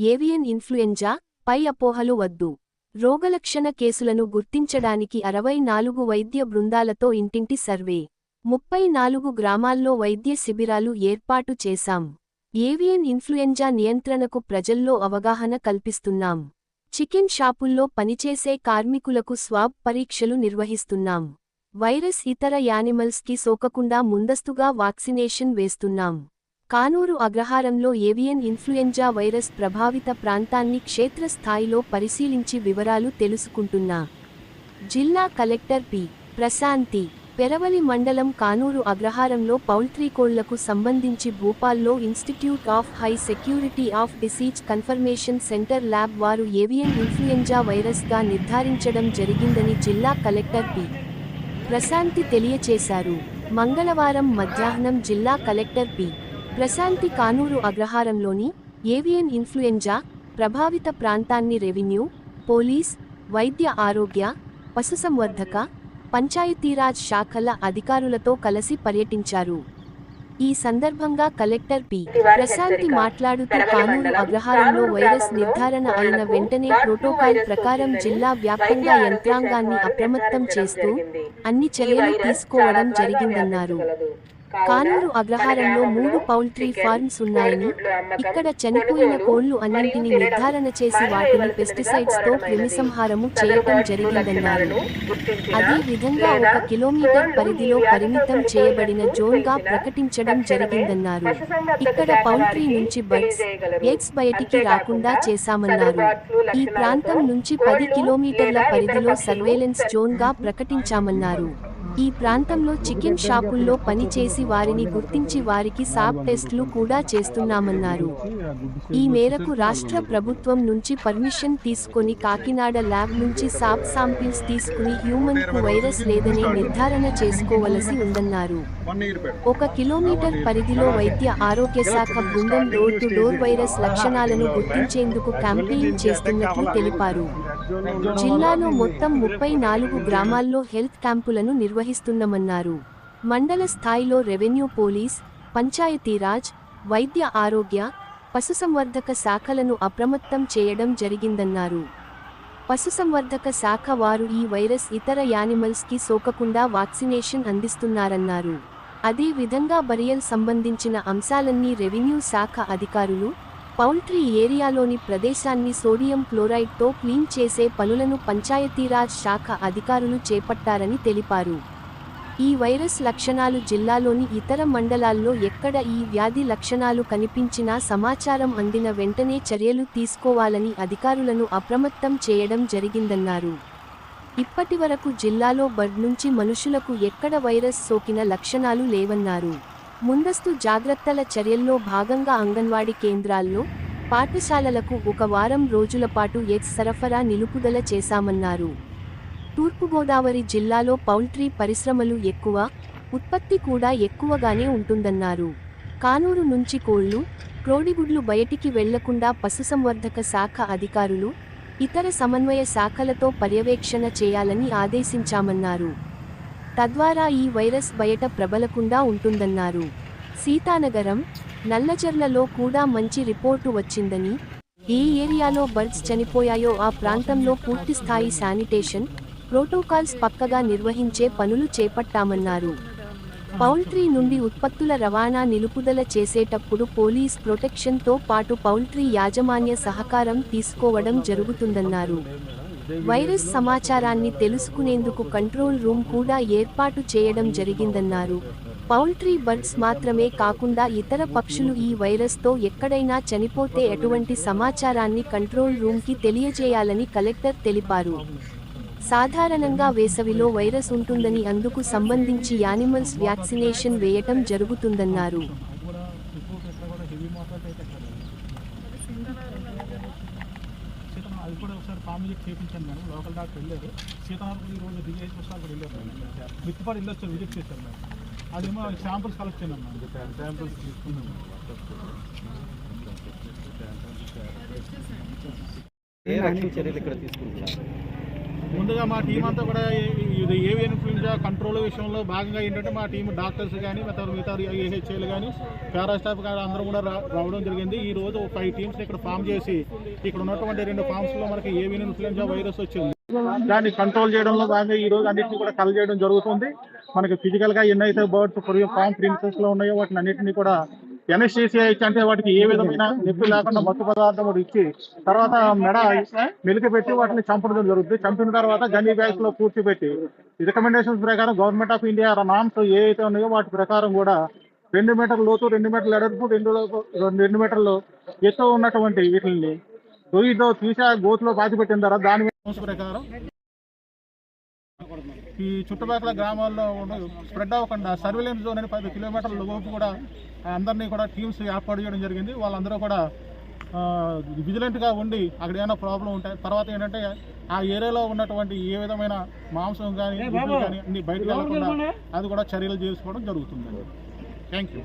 Avian influenza పై అపోహలు వద్దు. రోగలక్షణ కేసులను గుర్తించడానికి అరవై నాలుగు వైద్య బృందాలతో ఇంటింటి సర్వే. ముప్పై నాలుగు గ్రామాల్లో వైద్య శిబిరాలు ఏర్పాటు చేశాం. ఏవియన్ ఇన్ఫ్లుయెంజా నియంత్రణకు ప్రజల్లో అవగాహన కల్పిస్తున్నాం. చికెన్ షాపుల్లో పనిచేసే కార్మికులకు స్వాబ్ పరీక్షలు నిర్వహిస్తున్నాం. వైరస్ ఇతర యానిమల్స్కి సోకకుండా ముందస్తుగా వాక్సినేషన్ వేస్తున్నాం. కానూరు అగ్రహారంలో ఏవియన్ ఇన్ఫ్లుయెంజా వైరస్ ప్రభావిత ప్రాంతాన్ని క్షేత్రస్థాయిలో పరిశీలించి వివరాలు తెలుసుకుంటున్నా. జిల్లా కలెక్టర్ పి. ప్రశాంతి పెరవలి మండలం కానూరు అగ్రహారంలో పౌల్ట్రీ కోళ్ళకు సంబంధించి భూపాల్లో institute of high security of disease confirmation center lab వారు ఏవియన్ ఇన్ఫ్లుయెంజా వైరస్గా నిర్ధారించడం జరిగిందని జిల్లా కలెక్టర్ పి. ప్రశాంతి తెలియచేశారు. మంగళవారం మధ్యాహ్నం జిల్లా కలెక్టర్ పి. ప్రశాంతి కానూరు అగ్రహారంలోని ఏవియన్ ఇన్ఫ్లుయెంజా ప్రభావిత ప్రాంతాన్ని రెవెన్యూ పోలీస్ వైద్య ఆరోగ్య పశుసంవర్ధక పంచాయతీరాజ్ శాఖల అధికారులతో కలిసి పర్యటించారు. ఈ సందర్భంగా కలెక్టర్ పి. ప్రశాంతి మాట్లాడుతూ కానూరు అగ్రహారంలో వైరస్ నిర్ధారణ అయిన వెంటనే ప్రోటోకాల్ ప్రకారం జిల్లా వ్యాప్తంగా యంత్రాంగాన్ని అప్రమత్తం చేస్తూ అన్ని చర్యలు తీసుకోవడం జరిగిందన్నారు. కానూరు అగ్రహారంలో మూడు పౌల్ట్రీ ఫార్మ్స్ ఉన్నాయని ఇక్కడ చనిపోయిన కోళ్ళు అన్నింటినీ నిర్ధారణ చేసి వాటిని పెస్టిసైడ్స్తో క్రిమిసంహారము చేయటం జరిగిందన్నారు. అదే విధంగా ఒక కిలోమీటర్ పరిధిలో పరిమితం చేయబడిన జోన్గా ప్రకటించడం జరిగిందన్నారు. ఇక్కడ పౌల్ట్రీ నుంచి బర్డ్స్ ఎగ్స్ బయటికి రాకుండా చేశామన్నారు. ఈ ప్రాంతం నుంచి పది కిలోమీటర్ల పరిధిలో సర్వేలెన్స్ జోన్గా ప్రకటించామన్నారు. ఈ ప్రాంతంలో చికెన్ షాపుల్లో పనిచేసి వారిని గుర్తించి వారికి సాబ్ టెస్టులు కూడా చేస్తున్నామన్నారు. ఈ మేరకు రాష్ట్ర ప్రభుత్వం నుంచి పర్మిషన్ తీసుకొని కాకినాడ ల్యాబ్ నుంచి సాబ్ శాంపిల్స్ తీసుకుని హ్యూమన్కు వైరస్ లేదని నిర్ధారణ చేసుకోవలసి ఉందన్నారు. ఒక కిలోమీటర్ పరిధిలో వైద్య ఆరోగ్య శాఖ బృందం డోర్ టు డోర్ వైరస్ లక్షణాలను గుర్తించేందుకు క్యాంపెయిన్ చేస్తున్నట్లు తెలిపారు. జిల్లాలో మొత్తం ముప్పై నాలుగు గ్రామాల్లో హెల్త్ క్యాంపులను నిర్వహిస్తున్నామన్నారు మండల స్థాయిలో రెవెన్యూ పోలీస్ పంచాయతీరాజ్ వైద్య ఆరోగ్య పశుసంవర్ధక శాఖలను అప్రమత్తం చేయడం జరిగిందన్నారు. పశుసంవర్ధక శాఖ వారు ఈ వైరస్ ఇతర యానిమల్స్కి సోకకుండా వాక్సినేషన్ అందిస్తున్నారన్నారు. అదే విధంగా బరియల్ సంబంధించిన అంశాలన్నీ రెవెన్యూ శాఖ అధికారులు పౌల్ట్రీ ఏరియాలోని ప్రదేశాన్ని సోడియం క్లోరైడ్తో క్లీన్ చేసే పనులను పంచాయతీరాజ్ శాఖ అధికారులు చేపట్టారని తెలిపారు. ఈ వైరస్ లక్షణాలు జిల్లాలోని ఇతర మండలాల్లో ఎక్కడ ఈ వ్యాధి లక్షణాలు కనిపించినా సమాచారం అందిన వెంటనే చర్యలు తీసుకోవాలని అధికారులను అప్రమత్తం చేయడం జరిగిందన్నారు. ఇప్పటివరకు జిల్లాలో బర్డ్ నుంచి మనుషులకు ఎక్కడ వైరస్ సోకిన లక్షణాలు లేవన్నారు. ముందస్తు జాగ్రత్తల చర్యల్లో భాగంగా అంగన్వాడీ కేంద్రాల్లో పాఠశాలలకు ఒక వారం రోజుల పాటు ఎగ్స్ సరఫరా నిలుపుదల చేశామన్నారు. తూర్పుగోదావరి జిల్లాలో పౌల్ట్రీ పరిశ్రమలు ఎక్కువ ఉత్పత్తి కూడా ఎక్కువగానే ఉంటుందన్నారు. కానూరు నుంచి కోళ్ళు క్రోడిగుడ్లు బయటికి వెళ్ళకుండా పశుసంవర్ధక శాఖ అధికారులు ఇతర సమన్వయ శాఖలతో పర్యవేక్షణ చేయాలని ఆదేశించామన్నారు. తద్వారా ఈ వైరస్ బయట ప్రబలకుండా ఉంటుందన్నారు. సీతానగరం నల్లచర్లలో కూడా మంచి రిపోర్టు వచ్చిందని ఏ ఏరియాలో బర్డ్స్ చనిపోయాయో ఆ ప్రాంతంలో పూర్తిస్థాయి శానిటేషన్ ప్రోటోకాల్స్ పక్కగా నిర్వహించే పనులు చేపట్టామన్నారు. పౌల్ట్రీ నుండి ఉత్పత్తుల రవాణా నిలుపుదల చేసేటప్పుడు పోలీస్ ప్రొటెక్షన్తో పాటు పౌల్ట్రీ యాజమాన్య సహకారం తీసుకోవడం జరుగుతుందన్నారు. వైరస్ సమాచారాన్ని తెలుసుకునేందుకు కంట్రోల్ రూమ్ కూడా ఏర్పాటు చేయడం జరిగిందన్నారు. పౌల్ట్రీ బర్డ్స్ మాత్రమే కాకుండా ఇతర పక్షులు ఈ వైరస్తో ఎక్కడైనా చనిపోతే ఎటువంటి సమాచారాన్ని కంట్రోల్ రూమ్కి తెలియజేయాలని కలెక్టర్ తెలిపారు. సాధారణంగా వేసవిలో వైరస్ ఉంటుందని అందుకు సంబంధించి యానిమల్స్ వ్యాక్సినేషన్ వేయటం జరుగుతుందన్నారు. చెక్ చేయించాను మేడం లోకల్ డాక్టర్ వెళ్ళారు. కూడా ఈ రోజు దిగి ఐదు పుస్తకాలు కూడా వెళ్ళారు మేడం. మిత్తిపాడు వెళ్ళి వచ్చారు విజిట్ చేశారు మేడం. అదేమో శాంపుల్స్ కలెక్ట్ చేయను మేడం. శాంపుల్స్ తీసుకున్నాం ఏ రక్షణ చర్యలు ఇక్కడ తీసుకుంటున్నారు? ముందుగా మా టీం అంతా కూడా ఇది ఏవియన్ ఇన్ఫ్లుయెన్జా కంట్రోల్ విషయంలో భాగంగా ఏంటంటే మా టీం డాక్టర్స్ కానీ మిగతా మిగతా ఏహెచ్ఏలు కానీ పారాస్టాఫ్ కానీ అందరూ కూడా రావడం జరిగింది. ఈ రోజు ఫైవ్ టీమ్స్ ఇక్కడ ఫామ్ చేసి ఇక్కడ ఉన్నటువంటి రెండు ఫామ్స్లో మనకి ఏవియన్ ఇన్ఫ్లుయెన్జా వైరస్ వచ్చింది. దాన్ని కంట్రోల్ చేయడంలో భాగంగా ఈ రోజు అన్నింటినీ కూడా కల్ చేయడం జరుగుతుంది. మనకి ఫిజికల్గా ఎన్నైతే బర్డ్స్ ఫామ్ ప్రిన్సెస్లో ఉన్నాయో వాటిని అన్నింటినీ కూడా ఎన్ఎస్టీసీఐ అంటే వాటికి ఏ విధమైన నొప్పి లేకుండా మత్తు పదార్థం కూడా ఇచ్చి తర్వాత మెడ మెలికి పెట్టి వాటిని చంపడం జరుగుతుంది. చంపిన తర్వాత గన్నీ బ్యాగ్స్లో పూడ్చిపెట్టి రికమెండేషన్స్ ప్రకారం గవర్నమెంట్ ఆఫ్ ఇండియా నామ్స్ ఏ అయితే ఉన్నాయో వాటి ప్రకారం కూడా రెండు మీటర్ల లోతు రెండు మీటర్ల ఎడల్పు రెండు రెండు మీటర్లు ఎత్తు ఉన్నటువంటి వీటిని తొయ్యితో తీసా గోతులో పాతి పెట్టిన తర్వాత దాని ప్రకారం ఈ చుట్టుపక్కల గ్రామాల్లో స్ప్రెడ్ అవ్వకుండా సర్వేలెన్స్ జోన్ అని పది కిలోమీటర్ల లోపు కూడా అందరినీ కూడా టీమ్స్ ఏర్పాటు చేయడం జరిగింది. వాళ్ళందరూ కూడా విజిలెంట్గా ఉండి అక్కడ ఏమైనా ప్రాబ్లం ఉంటాయి తర్వాత ఏంటంటే ఆ ఏరియాలో ఉన్నటువంటి ఏ విధమైన మాంసం కానీ కానీ అన్ని బయటకు వెళ్ళకుండా అది కూడా చర్యలు చేసుకోవడం జరుగుతుంది థ్యాంక్ యూ